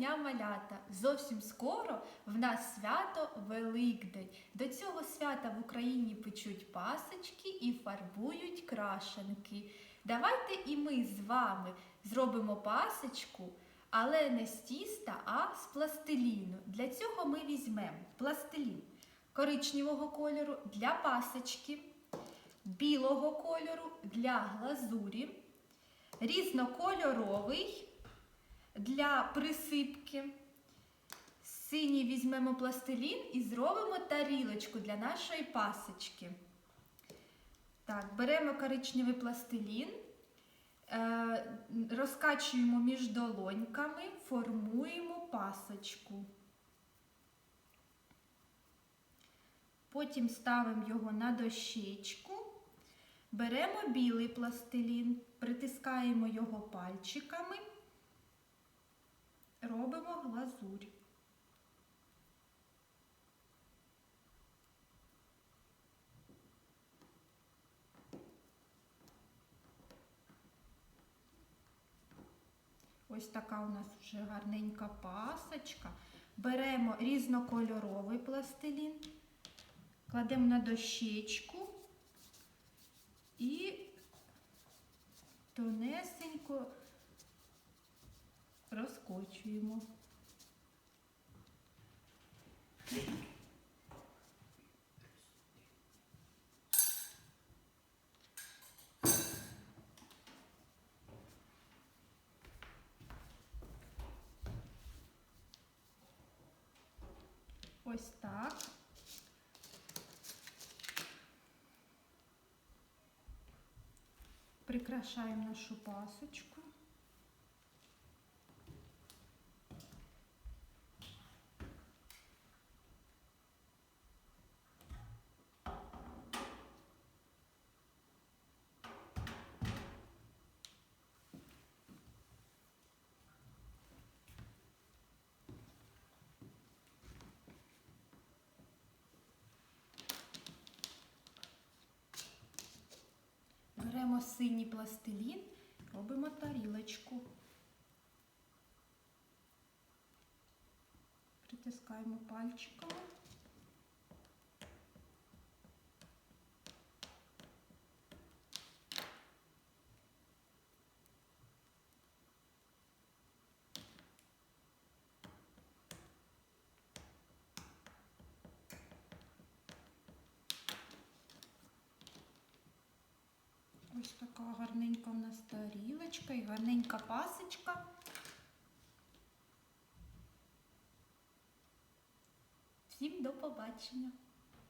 дня, малята! Зовсім скоро в нас свято Великдень. До цього свята в Україні печуть пасочки і фарбують крашенки. Давайте і ми з вами зробимо пасочку, але не з тіста, а з пластиліну. Для цього ми візьмемо пластилін коричневого кольору для пасочки, білого кольору для глазурі, різнокольоровий для присипки. Синій візьмемо пластилін і зробимо тарілочку для нашої пасочки. Так, беремо коричневий пластилін, е, розкачуємо між долоньками, формуємо пасочку. Потім ставимо його на дощечку, беремо білий пластилін, притискаємо його пальчиками, робимо глазурь. Ось така у нас вже гарненька пасочка. Беремо різнокольоровий пластилін, кладемо на дощечку і тонесенько розкочуємо. Ось так. Прикрашаємо нашу пасочку. Беремо синій пластилін, робимо тарілочку. Притискаємо пальчиками. Ось така гарненька в нас тарілочка і гарненька пасочка. Всім до побачення!